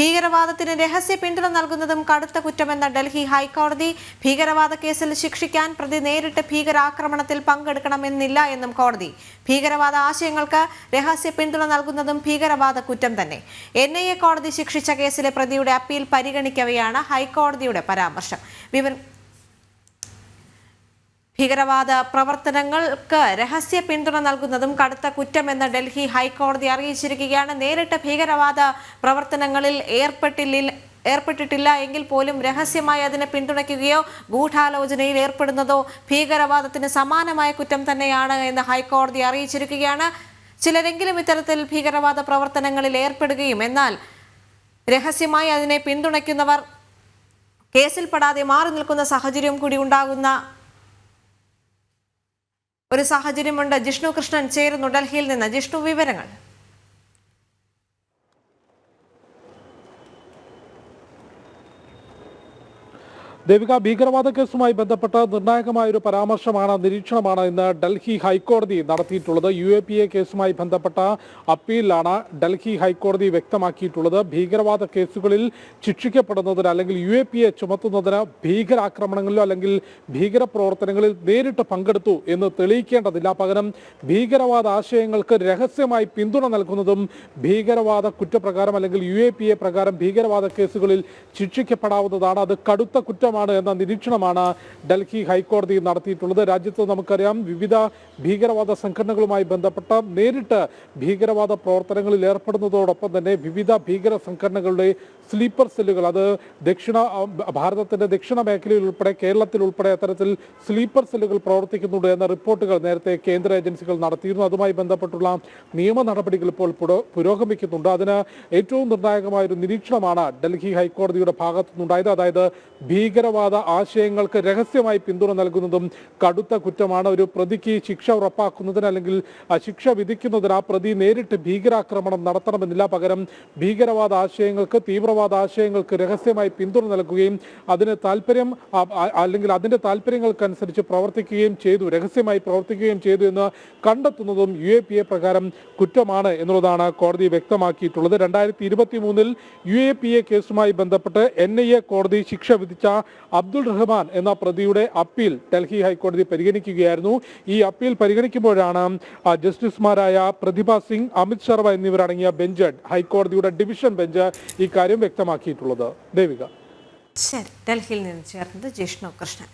ഭീകരവാദത്തിന് രഹസ്യ പിന്തുണ നൽകുന്നതും കടുത്ത കുറ്റമെന്ന ഡൽഹി ഹൈക്കോടതി ഭീകരവാദ കേസിൽ ശിക്ഷിക്കാൻ പ്രതി നേരിട്ട് ഭീകരാക്രമണത്തിൽ പങ്കെടുക്കണമെന്നില്ല എന്നും കോടതി. ഭീകരവാദ ആശയങ്ങൾക്ക് രഹസ്യ പിന്തുണ നൽകുന്നതും ഭീകരവാദ കുറ്റം തന്നെ. എൻ കോടതി ശിക്ഷിച്ച കേസിലെ പ്രതിയുടെ അപ്പീൽ പരിഗണിക്കവെയാണ് ഹൈക്കോടതിയുടെ പരാമർശം. ഭീകരവാദ പ്രവർത്തനങ്ങൾക്ക് രഹസ്യ പിന്തുണ നൽകുന്നതും കടുത്ത കുറ്റമെന്ന് ഡൽഹി ഹൈക്കോടതി അറിയിച്ചിരിക്കുകയാണ്. നേരിട്ട് ഭീകരവാദ പ്രവർത്തനങ്ങളിൽ ഏർപ്പെട്ടില്ല ഏർപ്പെട്ടിട്ടില്ല എങ്കിൽ പോലും രഹസ്യമായി അതിനെ പിന്തുണയ്ക്കുകയോ ഗൂഢാലോചനയിൽ ഏർപ്പെടുന്നതോ ഭീകരവാദത്തിന് സമാനമായ കുറ്റം തന്നെയാണ് എന്ന് ഹൈക്കോടതി അറിയിച്ചിരിക്കുകയാണ്. ചിലരെങ്കിലും ഇത്തരത്തിൽ ഭീകരവാദ പ്രവർത്തനങ്ങളിൽ ഏർപ്പെടുകയും എന്നാൽ രഹസ്യമായി അതിനെ പിന്തുണയ്ക്കുന്നവർ കേസിൽപ്പെടാതെ മാറി നിൽക്കുന്ന സാഹചര്യം കൂടി ഉണ്ടാകുന്ന ഒരു സാഹചര്യമുണ്ട്. ജിഷ്ണു കൃഷ്ണൻ ചേരുന്നു ഡൽഹിയിൽ നിന്ന്. ജിഷ്ണു വിവരങ്ങൾ. ദേവിക ഭീകരവാദ കേസുമായി ബന്ധപ്പെട്ട് നിർണായകമായ ഒരു പരാമർശമാണ് നിരീക്ഷണമാണ് ഇന്ന് ഡൽഹി ഹൈക്കോടതി നടത്തിയിട്ടുള്ളത്. യു എ പി എ കേസുമായി ബന്ധപ്പെട്ട അപ്പീലിലാണ് ഡൽഹി ഹൈക്കോടതി വ്യക്തമാക്കിയിട്ടുള്ളത്. ഭീകരവാദ കേസുകളിൽ ശിക്ഷിക്കപ്പെടുന്നതിന് അല്ലെങ്കിൽ യു എ പി എ ചുമത്തുന്നതിന് ഭീകരാക്രമണങ്ങളിലോ അല്ലെങ്കിൽ ഭീകരപ്രവർത്തനങ്ങളിൽ നേരിട്ട് പങ്കെടുത്തു എന്ന് തെളിയിക്കേണ്ടതില്ല. പകരം ഭീകരവാദ ആശയങ്ങൾക്ക് രഹസ്യമായി പിന്തുണ നൽകുന്നതും ഭീകരവാദ കുറ്റപ്രകാരം അല്ലെങ്കിൽ യു എ പി എ പ്രകാരം ഭീകരവാദ കേസുകളിൽ ശിക്ഷിക്കപ്പെടാവുന്നതാണ്. അത് കടുത്ത കുറ്റമാണ് എന്ന നിരീക്ഷണമാണ് ഡൽഹി ഹൈക്കോടതി നടത്തിയിട്ടുള്ളത്. രാജ്യത്ത് നമുക്കറിയാം വിവിധ ഭീകരവാദ സംഘടനകളുമായി ബന്ധപ്പെട്ട നേരിട്ട് ഭീകരവാദ പ്രവർത്തനങ്ങളിൽ ഏർപ്പെടുന്നതോടൊപ്പം തന്നെ വിവിധ ഭീകര സംഘടനകളുടെ സ്ലീപ്പർ സെല്ലുകൾ അത് ദക്ഷിണ ഭാരതത്തിന്റെ ദക്ഷിണ മേഖലയിൽ ഉൾപ്പെടെ കേരളത്തിൽ ഉൾപ്പെടെ അത്തരത്തിൽ സ്ലീപ്പർ സെല്ലുകൾ പ്രവർത്തിക്കുന്നുണ്ട് എന്ന റിപ്പോർട്ടുകൾ നേരത്തെ കേന്ദ്ര ഏജൻസികൾ നടത്തിയിരുന്നു. അതുമായി ബന്ധപ്പെട്ടുള്ള നിയമ നടപടികൾ ഇപ്പോൾ പുരോഗമിക്കുന്നുണ്ട്. അതിന് ഏറ്റവും നിർണായകമായ ഒരു നിരീക്ഷണമാണ് ഡൽഹി ഹൈക്കോടതിയുടെ ഭാഗത്തുനിന്നുണ്ടായത്. അതായത് അതായത് ഭീകരവാദ ആശയങ്ങൾക്ക് രഹസ്യമായി പിന്തുണ നൽകുന്നതും കടുത്ത കുറ്റമാണ്. ഒരു പ്രതിക്ക് ശിക്ഷ ഉറപ്പാക്കുന്നതിന് അല്ലെങ്കിൽ ശിക്ഷ വിധിക്കുന്നതിന് ആ പ്രതി നേരിട്ട് ഭീകരാക്രമണം നടത്തണമെന്നില്ല. പകരം ഭീകരവാദ ആശയങ്ങൾക്ക് തീവ്രവാദ ആശയങ്ങൾക്ക് രഹസ്യമായി പിന്തുണ നൽകുകയും അതിന് താല്പര്യം അല്ലെങ്കിൽ അതിന്റെ താല്പര്യങ്ങൾക്കനുസരിച്ച് പ്രവർത്തിക്കുകയും ചെയ്തു രഹസ്യമായി പ്രവർത്തിക്കുകയും ചെയ്തു എന്ന് കണ്ടെത്തുന്നതും യു എ പി എ പ്രകാരം കുറ്റമാണ് എന്നുള്ളതാണ് കോടതി വ്യക്തമാക്കിയിട്ടുള്ളത്. രണ്ടായിരത്തി ഇരുപത്തി മൂന്നിൽ യു എ പി എ കേസുമായി ബന്ധപ്പെട്ട് എൻ ഐ എ കോടതി ശിക്ഷ വിധിച്ച അബ്ദുൾ റഹ്മാൻ എന്ന പ്രതിയുടെ അപ്പീൽ ഡൽഹി ഹൈക്കോടതി പരിഗണിക്കുകയായിരുന്നു. ഈ അപ്പീൽ പരിഗണിക്കുമ്പോഴാണ് ജസ്റ്റിസുമാരായ പ്രതിഭ സിംഗ് അമിത് ശർമ്മ എന്നിവരടങ്ങിയ ബെഞ്ച് ഹൈക്കോടതിയുടെ ഡിവിഷൻ ബെഞ്ച് ഇക്കാര്യം കാര്യം വ്യക്തമാക്കിയിട്ടുള്ളത്. ദേവിക. ശരി ഡൽഹിയിൽ നിന്ന് ചേർന്നത് ജിഷ്ണു കൃഷ്ണൻ.